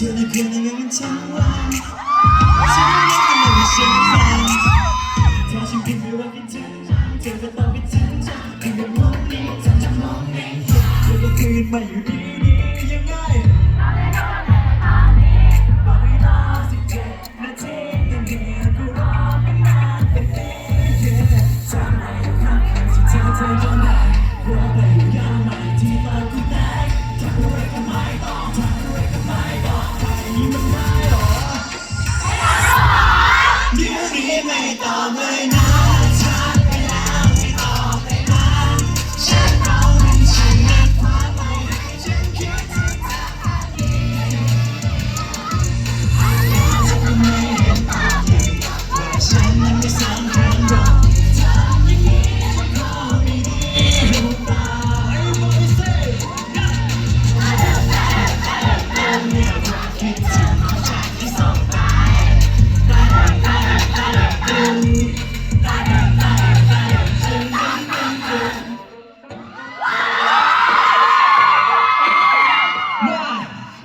till the beginning of time. 다시 비교하기 등장, 대답하기 등장, 그게 뭐니, 당장 뭐니, 그게 그인 말 유리.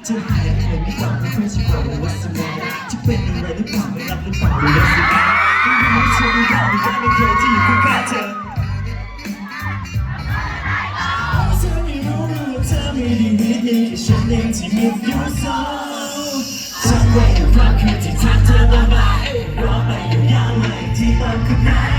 จะหายอะไรไม่ต่างไม่ค่อยจะบอกเลยว่าสมองจะเป็นอะไรหรือเไม่รับหรือเเลยสิไม่รู้เไม่ได้ไม่ไไม่เที่ยวที่มีอยู่ซ้ ด้วยความคิดที่ทำเธอมาใหม่รอไปอยู่ยังไงที่เติมขึ้นไห